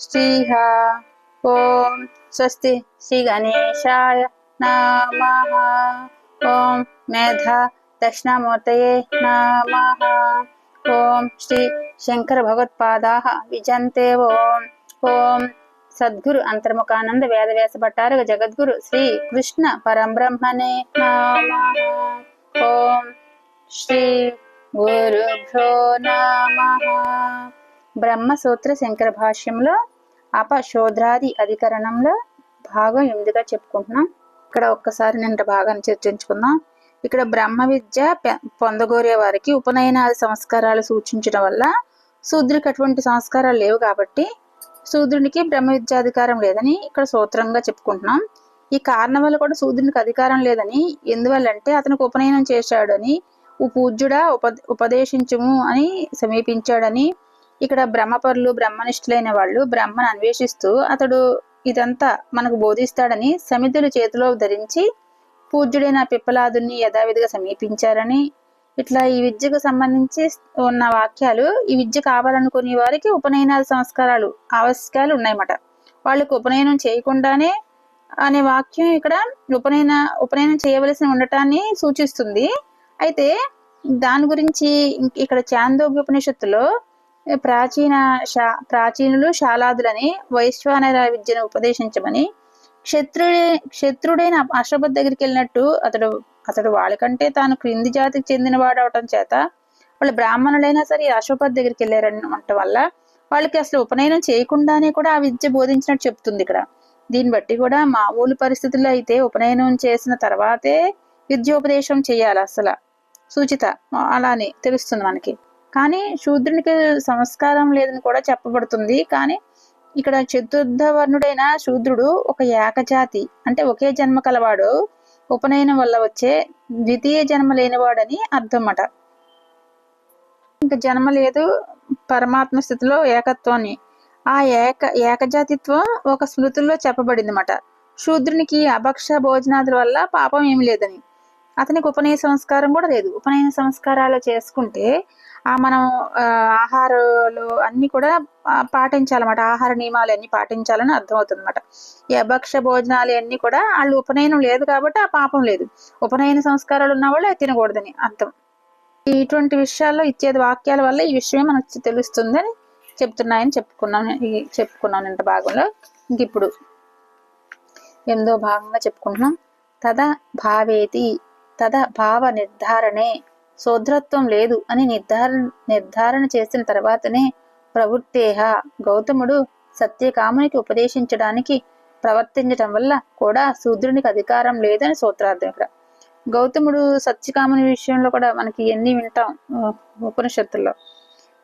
శ్రీహ ఓం స్వస్తి శ్రీ గణేశాయ నమ ఓం మేధ దక్షిణామూర్తయే నమ ఓం శ్రీ శంకర భగవత్పాదా విజంతే ఓం ఓం సద్గురు అంతర్ముఖానంద వేదవ్యాస భట్టారక జగద్గురు శ్రీ కృష్ణ పరంబ్రహ్మణే నమ ఓం శ్రీ గురుభ్యో నమ బ్రహ్మసూత్ర శంకర భాష్యంలో అపశోద్రాది అధికరణంలో భాగం ఎనిమిదిగా చెప్పుకుంటున్నాం. ఇక్కడ ఒక్కసారి నిన్న భాగాన్ని చర్చించుకుందాం. ఇక్కడ బ్రహ్మ విద్య పొందగోరే వారికి ఉపనయనాది సంస్కారాలు సూచించడం వల్ల శూద్రుడికి అటువంటి సంస్కారాలు లేవు కాబట్టి శూద్రునికి బ్రహ్మ విద్యాధికారం లేదని ఇక్కడ సూత్రంగా చెప్పుకుంటున్నాం. ఈ కారణం వల్ల కూడా శూద్రునికి అధికారం లేదని ఎందువల్లంటే అతనికి ఉపనయనం చేశాడని "ఓ పూజ్యుడా ఉప ఉపదేశించుము అని సమీపించాడని ఇక్కడ బ్రహ్మపరులు బ్రహ్మనిష్ఠులైన వాళ్ళు బ్రహ్మను అన్వేషిస్తూ అతడు ఇదంతా మనకు బోధిస్తాడని సమితులు చేతిలో ధరించి పూజ్యుడైన పిప్పలాదుని యథావిధిగా సమీపించారని. ఇట్లా ఈ విద్యకు సంబంధించి ఉన్న వాక్యాలు ఈ విద్య కావాలనుకునే వారికి ఉపనయనాల సంస్కారాలు ఆవశ్యకాలు ఉన్నాయన్నమాట. వాళ్ళకు ఉపనయనం చేయకుండానే అనే వాక్యం ఇక్కడ ఉపనయన ఉపనయనం చేయవలసి ఉండటాన్ని సూచిస్తుంది. అయితే దాని గురించి ఇక్కడ చాందోగ్య ఉపనిషత్తులో ప్రాచీన శా ప్రాచీనులు శాలాదులని వైశ్వానర విద్యను ఉపదేశించమని క్షత్రుడే క్షత్రుడైన అశ్వపతి దగ్గరికి వెళ్ళినట్టు అతడు అతడు వాళ్ళకంటే తాను క్రింది జాతికి చెందినవాడు అవటం చేత వాళ్ళు బ్రాహ్మణులైనా సరే అశ్వపతి దగ్గరికి వెళ్ళారనమాట వల్ల వాళ్ళకి అసలు ఉపనయనం చేయకుండానే కూడా ఆ విద్య బోధించినట్టు చెప్తుంది ఇక్కడ. దీన్ని బట్టి కూడా మామూలు పరిస్థితుల్లో అయితే ఉపనయనం చేసిన తర్వాతే విద్యోపదేశం చేయాలి అసలు. సూచిత. అలానే తెలుస్తుంది మనకి. కానీ శూద్రునికి సంస్కారం లేదని కూడా చెప్పబడుతుంది. కానీ ఇక్కడ చతుర్థ వర్ణుడైన శూద్రుడు ఒక ఏకజాతి అంటే ఒకే జన్మ కలవాడు ఉపనయనం వల్ల వచ్చే ద్వితీయ జన్మ లేనివాడని అర్థం అన్నమాట ఇంకా జన్మ లేదు పరమాత్మ స్థితిలో ఏకత్వాన్ని. ఆ ఏక ఏకజాతిత్వం ఒక స్మృతుల్లో చెప్పబడిందన్నమాట. శూద్రునికి అభక్ష భోజనాదుల వల్ల పాపం ఏమి లేదని. అతనికి ఉపనయన సంస్కారం కూడా లేదు. ఉపనయన సంస్కారాలు చేసుకుంటే మనం ఆహారాలు అన్ని కూడా పాటించాలన్నమాట. ఆహార నియమాలు అన్ని పాటించాలని అర్థమవుతుంది అనమాట ఈ అభక్ష భోజనాలు అన్ని కూడా వాళ్ళు ఉపనయనం లేదు కాబట్టి ఆ పాపం లేదు. ఉపనయన సంస్కారాలు ఉన్న వాళ్ళు తినకూడదని అర్థం. ఇటువంటి విషయాల్లో ఇచ్చేది వాక్యాల వల్ల ఈ విషయమే మనకు తెలుస్తుందని చెప్తున్నాయని చెప్పుకున్నాను. ఈ చెప్పుకున్నాను ఇంత భాగంలో. ఇంక ఇప్పుడు ఎనిమిదో భాగంగా చెప్పుకుంటున్నాం. తద భావేతి తద భావ నిర్ధారణే శోధ్రత్వం లేదు అని నిర్ధారణ నిర్ధారణ చేసిన తర్వాతనే ప్రవృత్తేహ. గౌతముడు సత్యకామునికి ఉపదేశించడానికి ప్రవర్తించడం వల్ల కూడా శూద్రునికి అధికారం లేదని సూత్రార్థం ఇక్కడ. గౌతముడు సత్యకాముని విషయంలో కూడా మనకి ఎన్ని వింటాం ఉపనిషత్తుల్లో.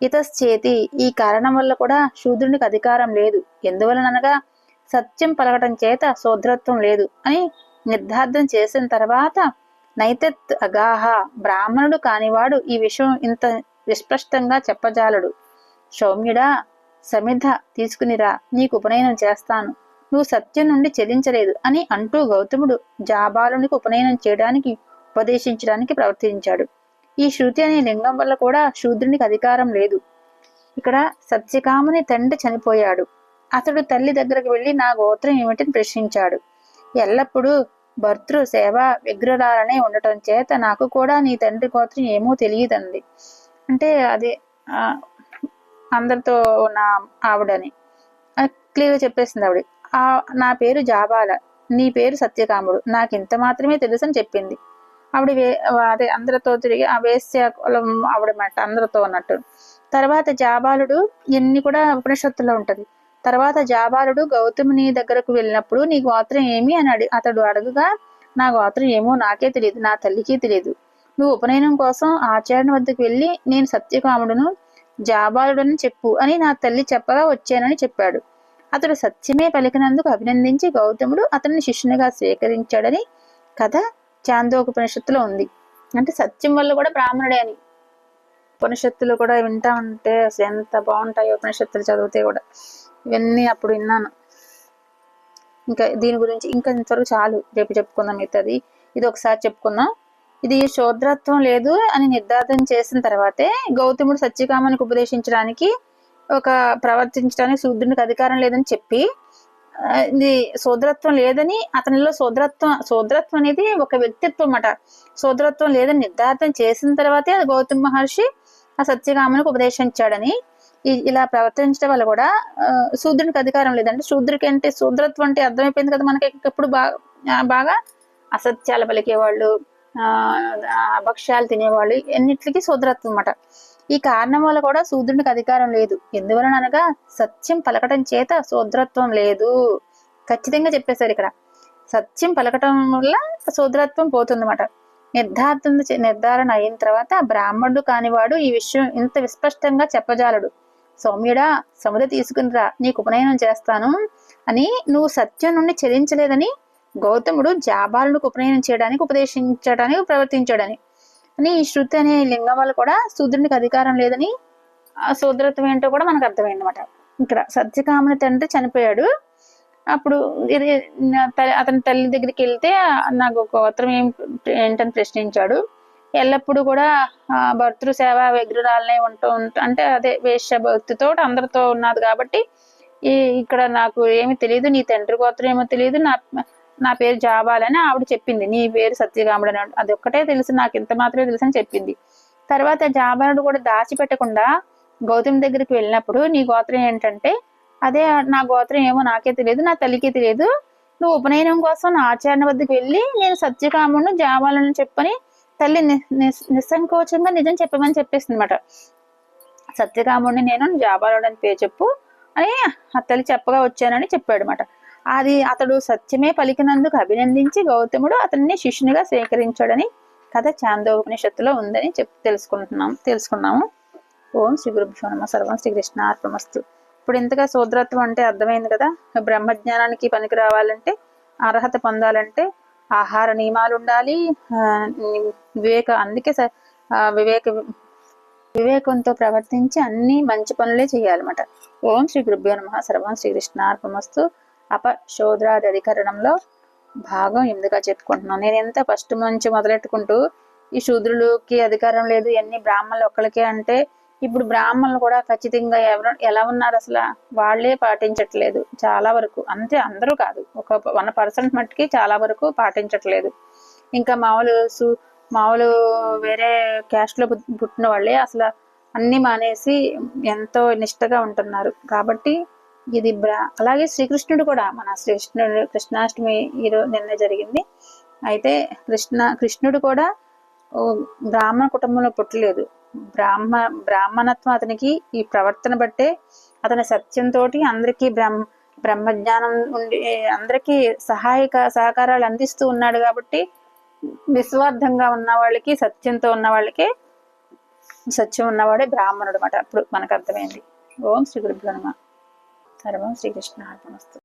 ఇతశ్చేతి ఈ కారణం వల్ల కూడా శూద్రునికి అధికారం లేదు. ఎందువలనగా సత్యం పలకటం చేత శోధ్రత్వం లేదు అని నిర్ధారణ చేసిన తర్వాత నైతత్ అగాహ బ్రాహ్మణుడు కానివాడు ఈ విషయం ఇంత విస్పష్టంగా చెప్పజాలడు. సౌమ్యుడా సమిధ తీసుకునిరా నీకు ఉపనయనం చేస్తాను. నువ్వు సత్యం నుండి చెల్లించలేదు అని అంటూ గౌతముడు జాబాలునికి ఉపనయనం చేయడానికి ఉపదేశించడానికి ప్రవర్తించాడు. ఈ శృతి అనే లింగం వల్ల కూడా శూద్రునికి అధికారం లేదు. ఇక్కడ సత్యకాముని తండ్రి చనిపోయాడు. అతడు తల్లి దగ్గరకు వెళ్ళి నా గోత్రం ఏమిటని ప్రశ్నించాడు. ఎల్లప్పుడూ భర్తృ సేవ విగ్రహాలనే ఉండటం చేత నాకు కూడా నీ తండ్రి గోత్రం ఏమో తెలియదంది అంటే అది అందరితో ఉన్న ఆవిడని. క్లియర్గా చెప్పేసింది ఆవిడ. ఆ నా పేరు జాబాల. నీ పేరు సత్యకాముడు. నాకు ఇంత మాత్రమే తెలుసు అని చెప్పింది. ఆవిడ వే అదే అందరితో తిరిగి ఆ వేశ్య కులం ఆవిడ అందరితో అన్నట్టు. తర్వాత జాబాలుడు ఇన్ని కూడా ఉపనిషత్తులో ఉంటది. తర్వాత జాబాలుడు గౌతముని దగ్గరకు వెళ్ళినప్పుడు నీ గోత్రం ఏమి అని అడి అతడు అడుగుగా నా గోత్రం ఏమో నాకే తెలియదు నా తల్లికి తెలియదు. నువ్వు ఉపనయనం కోసం ఆచార్య వద్దకు వెళ్ళి నేను సత్యకాముడును జాబాలుడని చెప్పు అని నా తల్లి చెప్పగా వచ్చానని చెప్పాడు. అతడు సత్యమే పలికినందుకు అభినందించి గౌతముడు అతన్ని శిష్యునిగా స్వీకరించాడని కథ చాందోపనిషత్తులో ఉంది. అంటే సత్యం వల్ల కూడా బ్రాహ్మణుడే అని. ఉపనిషత్తులు కూడా వింటా ఉంటే అసలు ఎంత బాగుంటాయి ఉపనిషత్తులు చదివితే కూడా. ఇవన్నీ అప్పుడు విన్నాను. ఇంకా దీని గురించి ఇంకా ఇంతవరకు చాలు. రేపు చెప్పుకుందాం మిగతాది. ఇది ఒకసారి చెప్పుకుందాం. ఇది శోద్రత్వం లేదు అని నిర్ధారణ చేసిన తర్వాతే గౌతముడు సత్యకామనికి ఉపదేశించడానికి ఒక ప్రవర్తించడానికి శూద్రునికి అధికారం లేదని చెప్పి ఇది సోదరత్వం లేదని అతనిలో సోదరత్వం సోదరత్వం అనేది ఒక వ్యక్తిత్వం అన్నమాట సోదరత్వం లేదని నిర్ధారణ చేసిన తర్వాతే గౌతమ మహర్షి ఆ సత్యగామునికి ఉపదేశించాడని ఇలా ప్రవర్తించడం వల్ల కూడా శూద్రునికి అధికారం లేదంటే శూద్రుకి అంటే శూద్రత్వం అంటే అర్థమైపోయింది కదా మనకి. ఎప్పుడు బాగా బాగా అసత్యాలు పలికేవాళ్ళు ఆ భక్ష్యాలు తినేవాళ్ళు ఎన్నిటికీ శూద్రత్వం అన్నమాట. ఈ కారణం వల్ల కూడా శూద్రునికి అధికారం లేదు. ఎందువలన అనగా సత్యం పలకటం చేత శూద్రత్వం లేదు. ఖచ్చితంగా చెప్పేశారు ఇక్కడ. సత్యం పలకటం వల్ల శూద్రత్వం పోతుందన్నమాట. నిర్ధారణ నిర్ధారణ అయిన తర్వాత బ్రాహ్మణుడు కానివాడు ఈ విషయం ఇంత విస్పష్టంగా చెప్పజాలడు. సౌమ్యుడా సముద తీసుకునిరా నీకు ఉపనయనం చేస్తాను అని నువ్వు సత్యం నుండి చెలించలేదని గౌతముడు జాబాలునికి ఉపనయనం చేయడానికి ఉపదేశించడానికి ప్రవర్తించాడని అని శృతి అనే లింగం వల్ల కూడా శూద్రునికి అధికారం లేదని ఆ శూద్రత్వం ఏంటో కూడా మనకు అర్థమైందన్నమాట. ఇక్కడ సత్యకామని తండ్రి చనిపోయాడు. అప్పుడు ఇది అతని తల్లి దగ్గరికి వెళ్తే నాకు గోత్రం ఏం ఏంటని ప్రశ్నించాడు. ఎల్లప్పుడూ కూడా భర్తృ సేవ విగ్రహాలనే ఉంటూ ఉంటా అంటే అదే వేష్య భక్తితో అందరితో ఉన్నది కాబట్టి ఈ ఇక్కడ నాకు ఏమి తెలియదు నీ తండ్రి గోత్రం ఏమో తెలియదు నా నా పేరు జాబాలని ఆవిడ చెప్పింది. నీ పేరు సత్యగాముడు అని అది ఒక్కటే తెలుసు నాకు ఇంత మాత్రమే తెలుసు అని చెప్పింది. తర్వాత జాబాలుడు కూడా దాచిపెట్టకుండా గౌతమ్ దగ్గరికి వెళ్ళినప్పుడు నీ గోత్రం ఏంటంటే అదే నా గోత్రం ఏమో నాకే తెలియదు నా తల్లికి తెలియదు నువ్వు ఉపనయనం కోసం నా ఆచారణ వద్దకు వెళ్ళి నేను సత్యకాముడు జాబాలను చెప్పని తల్లి నిస్- నిస్సంకోచంగా నిజం చెప్పమని చెప్పేసింది అనమాట సత్యకాముడిని నేను జాబాలోడని పేరు చెప్పు అని ఆ తల్లి చెప్పగా వచ్చానని చెప్పాడు అనమాట అది అతడు సత్యమే పలికినందుకు అభినందించి గౌతముడు అతన్ని శిష్యునిగా స్వీకరించాడని కథ చాందోపనిషత్తులో ఉందని చెప్పి తెలుసుకుంటున్నాం తెలుసుకున్నాము. ఓం శ్రీ గురుభ్యో నమ. సర్వం శ్రీకృష్ణ అర్పమస్తు ఇప్పుడు ఇంతగా శూద్రత్వం అంటే అర్థమైంది కదా. బ్రహ్మజ్ఞానానికి పనికి రావాలంటే అర్హత పొందాలంటే ఆహార నియమాలు ఉండాలి ఆ, వివేక అందుకే స- ఆ, వివేక వివేకంతో ప్రవర్తించి అన్ని మంచి పనులే చేయాలన్నమాట. ఓం శ్రీ గురుభ్యో నమ. సర్వం శ్రీకృష్ణార్పమస్తు అపశోద్రాది అధికరణంలో భాగం ఎందుగా చెప్పుకుంటున్నాను నేను ఎంత ఫస్ట్ నుంచి మొదలెట్టుకుంటూ ఈ శూద్రులకి అధికారం లేదు. ఎన్ని బ్రాహ్మణులు ఒక్కరికే అంటే ఇప్పుడు బ్రాహ్మణులు కూడా ఖచ్చితంగా ఎవరు ఎలా ఉన్నారు అసలు వాళ్ళే పాటించట్లేదు చాలా వరకు. అంతే అందరూ కాదు. ఒక వన్ పర్సెంట్ మట్టుకి చాలా వరకు పాటించట్లేదు. ఇంకా మామూలు సు మామూలు వేరే క్యాస్ట్లో పుట్టిన వాళ్ళే అసలు అన్ని మానేసి ఎంతో నిష్టగా ఉంటున్నారు. కాబట్టి ఇది బ్రా అలాగే శ్రీకృష్ణుడు కూడా మన శ్రీకృష్ణుడు కృష్ణాష్టమి ఈరోజు నిన్న జరిగింది. అయితే కృష్ణ కృష్ణుడు కూడా బ్రాహ్మణ కుటుంబంలో పుట్టలేదు. బ్రాహ్మ బ్రాహ్మణత్వం అతనికి ఈ ప్రవర్తన బట్టే అతని సత్యంతో అందరికీ బ్రహ్మ బ్రహ్మజ్ఞానం ఉండి అందరికీ సహాయక సహకారాలు అందిస్తూ ఉన్నాడు కాబట్టి నిస్వార్థంగా ఉన్న వాళ్ళకి సత్యంతో ఉన్న వాళ్ళకి సత్యం ఉన్నవాడే బ్రాహ్మణుడు అనమాట అప్పుడు మనకు అర్థమైంది. ఓం శ్రీ గురుభ్రహ్మ సర్వం శ్రీకృష్ణ అర్పణస్తు